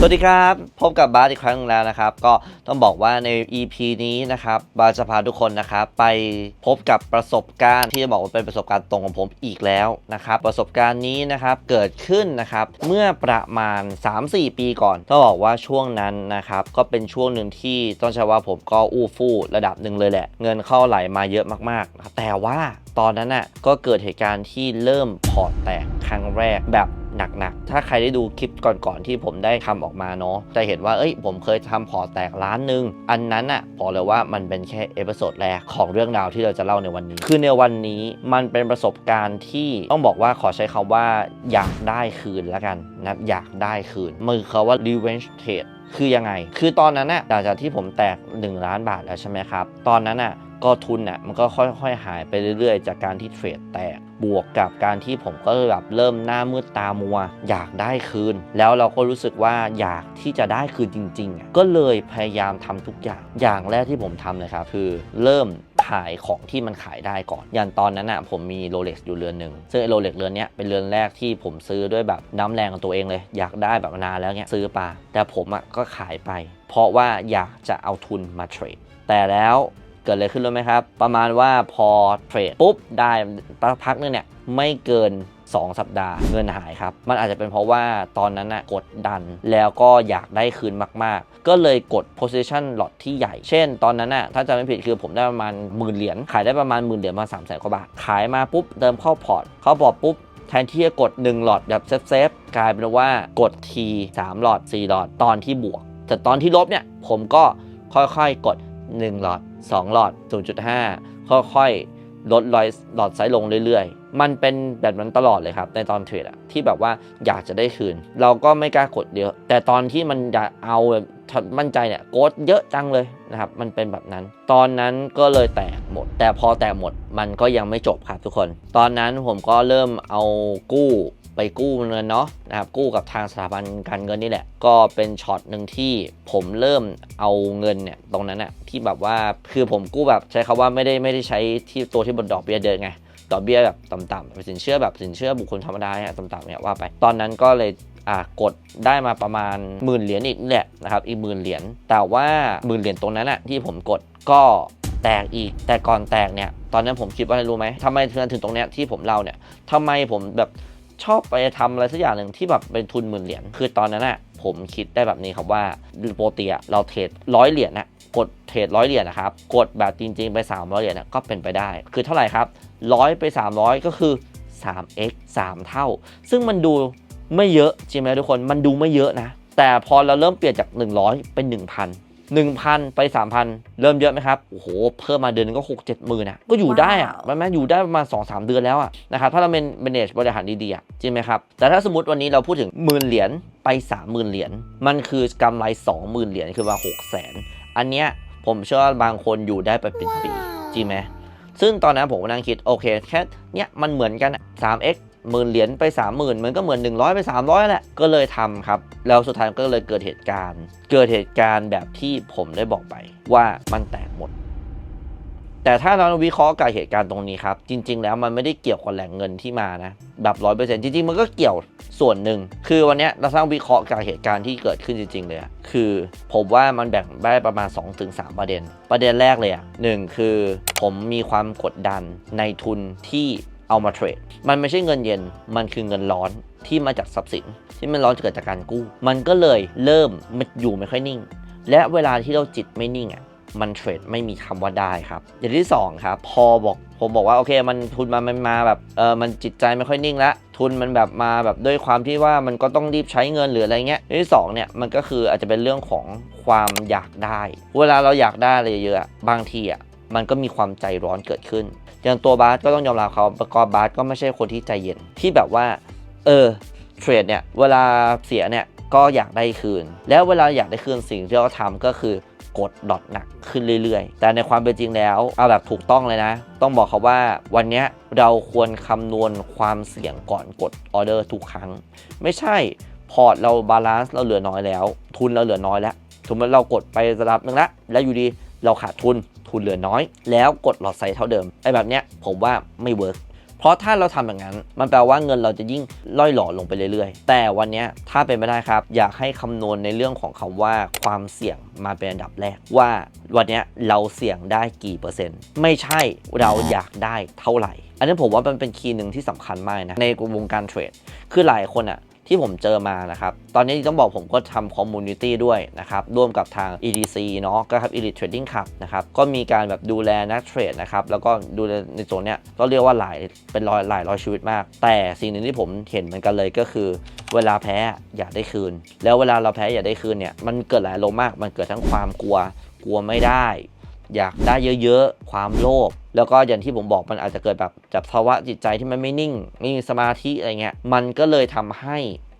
สวัสดีครับ พบกับบาสอีกครั้งแล้วนะครับ ก็ต้องบอกว่าใน EP นี้นะครับบาสจะพาทุกคนนะครับไปพบกับประสบการณ์ที่จะบอกว่าเป็นประสบการณ์ตรงของผมอีกแล้วนะครับประสบการณ์นี้นะครับเกิดขึ้นนะครับเมื่อประมาณ 3-4 ปีก่อนต้องบอกว่าช่วงนั้นนะครับก็เป็นช่วงหนึ่งที่ต้องใช้ว่าผมก็อู้ฟู่ระดับหนึ่งเลยแหละ เงินเข้าไหลมาเยอะมากๆ แต่ว่า ตอนนั้นน่ะก็เกิดเหตุการณ์ที่เริ่มพอร์ตแตกครั้งแรกแบบหนักๆ ถ้าใครได้ดูคลิปก่อนๆ ที่ผมได้ทำออกมาเนาะ จะเห็นว่า เอ้ย ผมเคยทำพอแตกล้านหนึ่ง อันนั้นอะบอกเลยว่ามันเป็นแค่เอพิโซดแรกของเรื่องราวที่เราจะเล่าในวันนี้ คือในวันนี้มันเป็นประสบการณ์ที่ต้องบอกว่าขอใช้คำว่าอยากได้คืนแล้วกันนะ อยากได้คืน มือเขาว่า revenge trade คือยังไง คือตอนนั้นน่ะหลังจากที่ผมแตก 1 ล้านบาทแล้วใช่ไหมครับ ตอนนั้นน่ะ ก็ทุนน่ะมันก็ค่อยๆ หายไปเรื่อยๆ จากการที่เทรดแตก บวกกับการที่ผมก็แบบเริ่มหน้ามืดตามัว อยากได้คืน แล้วเราก็รู้สึกว่าอยากที่จะได้คืนจริงๆ ก็เลยพยายามทำทุกอย่าง อย่างแรกที่ผมทำเลยครับคือเริ่มขายของที่มันขายได้ก่อน อย่างตอนนั้นอะผมมีโรเล็กซ์อยู่เรือนหนึ่ง ซึ่งไอ้โรเล็กซ์เรือนเนี้ยเป็นเรือนแรกที่ผมซื้อด้วยแบบน้ำแรงของตัวเองเลย อยากได้แบบนานแล้วเนี้ยซื้อปาแต่ผมอะก็ขายไป เพราะว่าอยากจะเอาทุนมาเทรด แต่แล้ว กิดอะไรขึ้นรู้ไหมครับ ประมาณว่าพอเทรดปุ๊บได้พักนึงเนี่ยไม่เกิน 2 สัปดาห์เงินหายครับ มันอาจจะเป็นเพราะว่าตอนนั้นน่ะกดดันแล้วก็อยากได้คืนมาก ๆ ก็เลยกด position lot ที่ใหญ่ เช่น ตอนนั้นน่ะถ้าจำไม่ผิดคือผมได้ประมาณหมื่นเหรียญขายได้ประมาณหมื่นเหรียญมา3 0 0แสนกว่าบาท ขายมาปุ๊บเติมเข้าพอร์ตเข้าพอร์ตปุ๊บแทนที่จะกด 1 หลอดแบบเซฟเซฟๆกลายเป็นว่ากดที3หลอด4หลอดตอนที่บวก แต่ตอนที่ลบเนี่ยผมก็ค่อยๆกด 1 หลอด 2 หลอด 0.5 ค่อยๆ ลดลอยหลอดไซส์ลงเรื่อยๆ มันเป็นแบบนั้นตลอดเลยครับ ในตอนเทรดอะที่แบบว่าอยากจะได้คืน เราก็ไม่กล้ากดเยอะ แต่ตอนที่มันจะเอาแบบมั่นใจเนี่ยกดเยอะจังเลยนะครับ มันเป็นแบบนั้น ตอนนั้นก็เลยแตกหมด แต่พอแตกหมดมันก็ยังไม่จบครับทุกคน ตอนนั้นผมก็เริ่มเอากู้ ไปกู้เงินเนาะนะครับกู้กับทางสถาบันการเงินนี่แหละ ก็เป็นช็อตหนึ่งที่ผมเริ่มเอาเงินเนี่ยตรงนั้นอะที่แบบว่าคือผมกู้แบบใช้คาว่าไม่ได้ไม่ได้ใช้ที่ตัวที่บนดอกเบี้ยเดินไงดอกเบี้ยแบบต่ำๆสินเชื่อแบบสินเชื่อบุคคลธรรมดาเนี่ยต่ำๆเนี่ยว่าไป ตอนนั้นก็เลยอ่ากดได้มาประมาณหมื่นเหรียญอีกแหละนะครับอีกหมื่นเหรียญแต่ว่าหมื่นเหรียญตรงนั้นอะที่ผมกดก็แตกอีกแต่ก่อนแตกเนี่ยตอนนั้นผมคิดว่าอะไรรู้ไหมทำไมถึงตรงเนี้ยที่ผมเล่าเนี่ยทำไมผมแบบ ชอบไปทำอะไรสักอย่างหนึ่งที่แบบเป็นทุนหมื่นเหรียญคือตอนนั้นอะผมคิดได้แบบนี้ครับว่าโปรตีอะเราเทรดร้อยเหรียญนะกดเทรดร้อยเหรียญนะครับ กดแบบจริง ๆ ไป300เหรียญนะก็เป็นไปได้ คือเท่าไหร่ครับร้อยไป 300 ก็คือ 3x 3 เท่า ซึ่งมันดูไม่เยอะ จริงไหมทุกคนมันดูไม่เยอะนะ แต่พอเราเริ่มเปลี่ยนจาก 100 เป็น 1,000 1,000 ไป 3,000 เริ่มเยอะไหมครับ โอ้โห เพิ่มมาเดือนนึงก็ 6 7 หมื่นนะก็อยู่ได้อะว้าวมันแม้อยู่ได้ประมาณ 2-3 เดือนแล้วอะนะครับถ้าเราเป็น manage บริหารดีๆอะจริงไหมครับ แต่ถ้าสมมติวันนี้เราพูดถึงหมื่นเหรียญไป 30,000 เหรียญมันคือกำไร 20,000 เหรียญคือว่า6แสนอันเนี้ยผมเชื่อว่าบางคนอยู่ได้ไปเป็นปีจริงไหมซึ่งตอนนั้นผมก็นั่งคิดโอเคแค่เนี้ยมันเหมือนกันอะ 3x หมื่นเหรียญไป 30,000 มันก็เหมือน 100 ไป 300 แหละ ก็เลยทำครับ แล้วสุดท้ายก็เลยเกิดเหตุการณ์ เกิดเหตุการณ์แบบที่ผมได้บอกไปว่ามันแตกหมด แต่ถ้าเราวิเคราะห์กับเหตุการณ์ตรงนี้ครับ จริง ๆ แล้วมันไม่ได้เกี่ยวกับแหล่งเงินที่มานะ แบบร้อยเปอร์เซ็นต์จริง ๆ มันก็เกี่ยวส่วนหนึ่ง คือวันนี้เราต้องวิเคราะห์กับเหตุการณ์ที่เกิดขึ้นจริง ๆ เลยคือผมว่ามันแบ่งได้ประมาณ 2-3 ประเด็น ประเด็นแรกเลยอะหนึ่งคือผมมีความกดดันในทุนที่ เอามาเทรด มันไม่ใช่เงินเย็น มันคือเงินร้อนที่มาจากทรัพย์สิน ที่มันร้อนเกิดจากการกู้ มันก็เลยเริ่มมันอยู่ไม่ค่อยนิ่ง และเวลาที่เราจิตไม่นิ่งอะมันเทรดไม่มีคำว่าได้ครับ อย่างที่สองครับพอบอกผมบอกว่าโอเค มันทุนมามันมาแบบเออมันจิตใจไม่ค่อยนิ่งละทุนมันแบบมาแบบด้วยความที่ว่ามันก็ต้องรีบใช้เงินหรืออะไรเงี้ยอย่างที่สองเนี่ยมันก็คืออาจจะเป็นเรื่องของความอยากได้ เวลาเราอยากได้อะไรเยอะบางทีอะ มันก็มีความใจร้อนเกิดขึ้น อย่างตัวบาสก็ต้องยอมรับเขาประกอบบาสก็ไม่ใช่คนที่ใจเย็น ที่แบบว่า เออ เทรดเนี่ย เวลาเสียเนี่ยก็อยากได้คืน แล้วเวลาอยากได้คืนสิ่งที่เราทำก็คือกดดอทหนักขึ้นเรื่อยๆ แต่ในความเป็นจริงแล้วเอาแบบถูกต้องเลยนะ ต้องบอกเขาว่าวันนี้เราควรคำนวณความเสี่ยงก่อนกดออเดอร์ทุกครั้ง ไม่ใช่พอร์ตเราบาลานซ์เราเหลือน้อยแล้ว ทุนเราเหลือน้อยแล้วสมมติเรากดไประดับหนึ่งแล้วแล้วอยู่ดีเราขาดทุน ทุนเหลือน้อย แล้วกดหลอดไซส์เท่าเดิมไอ้แบบเนี้ยผมว่าไม่เวิร์กเพราะถ้าเราทำอย่างนั้น มันแปลว่าเงินเราจะยิ่งล่อยหล่อลงไปเรื่อยๆ แต่วันเนี้ยถ้าเป็นไม่ได้ครับ อยากให้คำนวณในเรื่องของคำว่าความเสี่ยงมาเป็นอันดับแรกว่าวันเนี้ยเราเสี่ยงได้กี่เปอร์เซ็นต์ ไม่ใช่เราอยากได้เท่าไหร่ อันนี้ผมว่ามันเป็นคีย์หนึ่งที่สำคัญมากนะในวงการเทรด คือหลายคนอะ ที่ผมเจอมานะครับ ตอนนี้ต้องบอกผมก็ทำคอมมูนิตี้ด้วยนะครับ ร่วมกับทาง EDC เนาะก็ครับ Elite Trading Club นะครับ ก็มีการแบบดูแลนักเทรดนะครับ แล้วก็ดูแลในโซนเนี้ยก็เรียกว่าหลายเป็นร้อยหลายร้อยชีวิตมาก แต่สิ่งหนึ่งที่ผมเห็นเหมือนกันเลยก็คือ เวลาแพ้อยากได้คืน แล้วเวลาเราแพ้อยากได้คืนเนี่ยมันเกิดหลายอารมมาก มันเกิดทั้งความกลัว กลัวไม่ได้ อยากได้เยอะๆ ความโลภ แล้วก็อย่างที่ผมบอกมันอาจจะเกิดแบบจับภาวะจิตใจที่มันไม่นิ่งไม่มีสมาธิอะไรเงี้ยมันก็เลยทำให้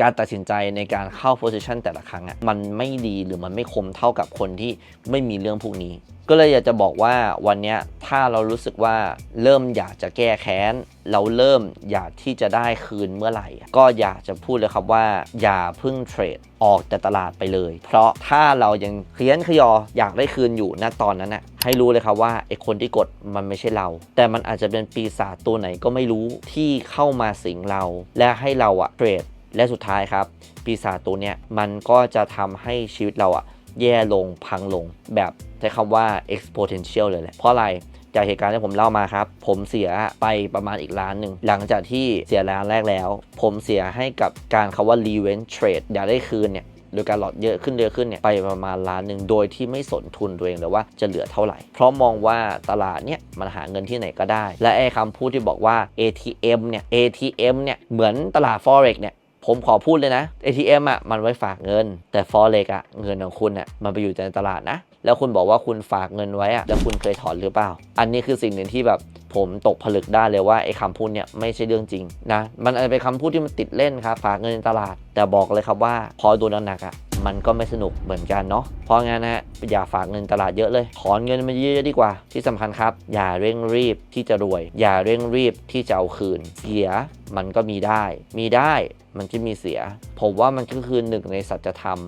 การตัดสินใจในการเข้าโพสิชันแต่ละครั้งอะมันไม่ดีหรือมันไม่คมเท่ากับคนที่ไม่มีเรื่องพวกนี้ ก็เลยอยากจะบอกว่าวันนี้ถ้าเรารู้สึกว่าเริ่มอยากจะแก้แค้น เราเริ่มอยากที่จะได้คืนเมื่อไหร่ ก็อยากจะพูดเลยครับว่า อย่าพึ่งเทรดออกจากตลาดไปเลย เพราะถ้าเรายังเคลียนขยออยากได้คืนอยู่ณตอนนั้นน่ะให้รู้เลยครับว่าไอคนที่กดมันไม่ใช่เรา แต่มันอาจจะเป็นปีศาจตัวไหนก็ไม่รู้ที่เข้ามาสิงเรา และให้เราอะเทรด และสุดท้ายครับ ปีศาจตัวเนี้ยมันก็จะทำให้ชีวิตเราอะแย่ลงพังลง แบบใช้คำว่า exponential เลยแหละเพราะอะไรจากเหตุการณ์ที่ผมเล่ามาครับ ผมเสียไปประมาณอีกล้านหนึ่ง หลังจากที่เสียล้านแรกแล้ว ผมเสียให้กับการคาว่า revenge trade อยากได้คืนเนี่ยโดยการหลอดเยอะขึ้นเยอะขึ้นเนี่ยไปประมาณล้านหนึ่งโดยที่ไม่สนทุนตัวเองเลยว่าจะเหลือเท่าไหร่ เพราะมองว่าตลาดเนี่ยมันหาเงินที่ไหนก็ได้ และไอ้คำพูดที่บอกว่า ATM เนี่ย ATM เนี่ยเหมือนตลาด forex เนี่ย ผมขอพูดเลยนะ ATM อะมันไว้ฝากเงิน แต่ forex อะเงินของคุณอะมันไปอยู่ในตลาดนะ แล้วคุณบอกว่าคุณฝากเงินไว้อะแล้วคุณเคยถอนหรือเปล่า อันนี้คือสิ่งหนึ่งที่แบบผมตกผลึกได้เลยว่าไอ้คำพูดเนี่ยไม่ใช่เรื่องจริงนะมันอาจจะเป็นคำพูดที่มันติดเล่นครับฝากเงินในตลาด แต่บอกเลยครับว่าพอโดนหนักอะ มันก็ไม่สนุกเหมือนกันเนาะเพราะงั้นนะฮะอย่าฝากเงินตลาดเยอะเลย ถอนเงินมาเยอะๆดีกว่า ที่สำคัญครับ อย่าเร่งรีบที่จะรวย อย่าเร่งรีบที่จะเอาคืนเสียมันก็มีได้ มีได้มันจะมีเสีย ผมว่ามันก็คือหนึ่งในสัจธรรม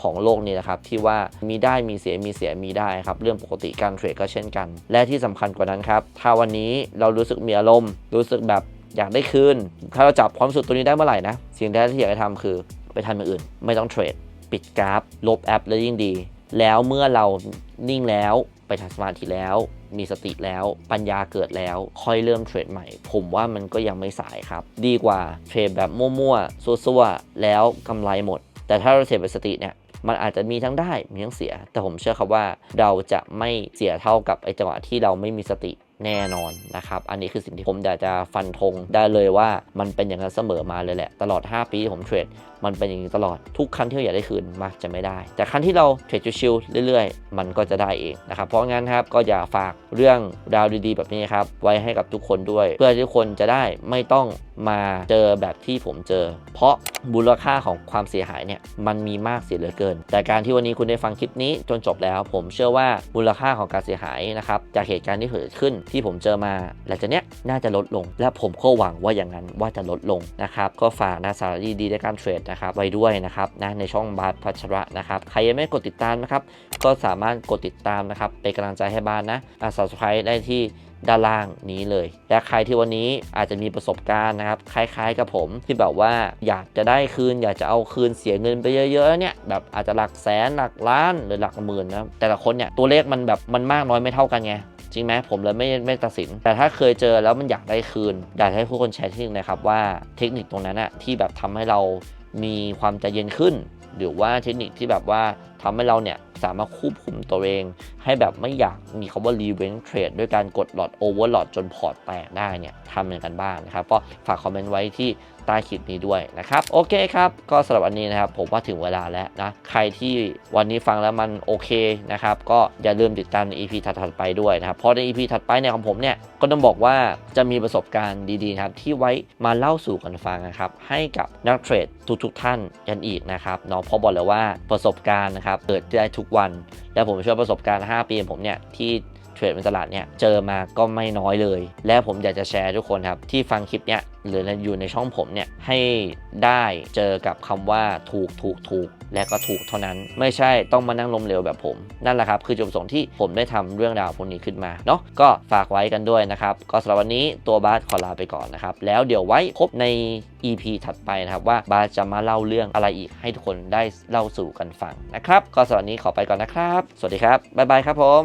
ของโลกนี้นะครับ ที่ว่ามีได้มีเสียมีเสียมีได้ครับ เรื่องปกติการเทรดก็เช่นกัน และที่สำคัญกว่านั้นครับ ถ้าวันนี้เรารู้สึกมีอารมณ์ รู้สึกแบบอยากได้คืน ถ้าเราจับความสุดตัวนี้ได้เมื่อไหร่นะ สิ่งแรกที่อยากจะทำคือไปทำอย่างอื่น ไม่ต้องเทรด ปิดกราฟ ลบแอปแล้วยิ่งดี แล้วเมื่อเรานิ่งแล้วไปทำสมาธิแล้ว มีสติแล้วปัญญาเกิดแล้ว ค่อยเริ่มเทรดใหม่ ผมว่ามันก็ยังไม่สายครับ ดีกว่าเทรดแบบมั่วๆซัวๆแล้วกำไรหมด แต่ถ้าเราเทรดแบบสติเนี่ยมันอาจจะมีทั้งได้มีทั้งเสีย แต่ผมเชื่อครับว่าเราจะไม่เสียเท่ากับไอจังหวะที่เราไม่มีสติ แน่นอนนะครับ อันนี้คือสิ่งที่ผมอยากจะฟันธงได้เลยว่ามันเป็นอย่างนั้นเสมอมาเลยแหละ ตลอด 5 ปีที่ผมเทรดมันเป็นอย่างนี้ตลอดทุกครั้งที่เราอยากได้คืนมักจะไม่ได้ แต่ครั้งที่เราเทรดชิวๆเรื่อยๆ มันก็จะได้เองนะครับ เพราะงั้นครับก็อย่าฝากเรื่องราวดีๆ แบบนี้ครับไว้ให้กับทุกคนด้วย เพื่อที่ทุกคนจะได้ไม่ต้อง มาเจอแบบที่ผมเจอ เพราะมูลค่าของความเสียหายเนี่ยมันมีมากเสียเหลือเกิน แต่การที่วันนี้คุณได้ฟังคลิปนี้จนจบแล้ว ผมเชื่อว่ามูลค่าของการเสียหายนะครับจากเหตุการณ์ที่เกิดขึ้นที่ผมเจอมาหลังจากนี้น่าจะลดลง และผมก็หวังว่าอย่างนั้นว่าจะลดลงนะครับก็ฝากนะสาระดีๆในการเทรดนะครับไว้ด้วยนะครับนะในช่องบาสพัชระนะครับใครยังไม่กดติดตามนะครับก็สามารถกดติดตามนะครับเป็นกำลังใจให้บ้านนะอะ subscribe ได้ที่ ด้านล่างนี้เลย และใครที่วันนี้อาจจะมีประสบการณ์นะครับ คล้ายๆกับผมที่แบบว่าอยากจะได้คืน อยากจะเอาคืนเสียเงินไปเยอะๆเนี่ยแบบอาจจะหลักแสนหลักล้านหรือหลักหมื่นนะแต่ละคนเนี่ยตัวเลขมันแบบมันมากน้อยไม่เท่ากันไงจริงไหมผมเลยไม่ไม่ตัดสิน แต่ถ้าเคยเจอแล้วมันอยากได้คืน อยากให้ผู้คนแชร์เทคนิคนะครับว่าเทคนิคตรงนั้นอะที่แบบทำให้เรามีความใจเย็นขึ้น หรือว่าเทคนิคที่แบบว่า ทำให้เราเนี่ยสามารถควบคุมตัวเอง ให้แบบไม่อยากมีคำว่า revenge trade ด้วยการกดหลอด overlord จนพอร์ตแตกได้เนี่ยทำอย่างกันบ้างนะครับ ก็ฝากคอมเมนต์ไว้ที่ใต้คลิปนี้ด้วยนะครับ โอเคครับ ก็สำหรับวันนี้นะครับผมว่าถึงเวลาแล้วนะ ใครที่วันนี้ฟังแล้วมันโอเคนะครับ ก็อย่าลืมติดตามใน EP ถัดๆไปด้วยนะครับ เพราะใน EP ถัดไปเนี่ยของผมเนี่ยก็ต้องบอกว่าจะมีประสบการณ์ดีๆครับที่ไว้มาเล่าสู่กันฟังนะครับให้กับนักเทรดทุกๆท่านกันอีกนะครับเนาะเพราะบอกเลยว่าประสบการณ์นะครับเกิดได้ทุกวัน และผมเชื่อประสบการณ์ 5 ปีของผมเนี่ยที่ เทรดบนตลาดเนี่ยเจอมาก็ไม่น้อยเลย และผมอยากจะแชร์ทุกคนครับ ที่ฟังคลิปเนี้ยหรืออยู่ในช่องผมเนี่ยให้ได้เจอกับคำว่าถูกถูกถูกและก็ถูกเท่านั้น ไม่ใช่ต้องมานั่งล้มเหลวแบบผม นั่นแหละครับ คือจุดประสงค์ที่ผมได้ทำเรื่องราวพวกนี้ขึ้นมาเนาะก็ฝากไว้กันด้วยนะครับ ก็สำหรับวันนี้ตัวบาสขอลาไปก่อนนะครับ แล้วเดี๋ยวไว้พบใน EP ถัดไปนะครับว่าบาสจะมาเล่าเรื่องอะไรอีกให้ทุกคนได้เล่าสู่กันฟังนะครับ ก็สำหรับวันนี้ขอไปก่อนนะครับ สวัสดีครับบ๊ายบายครับผม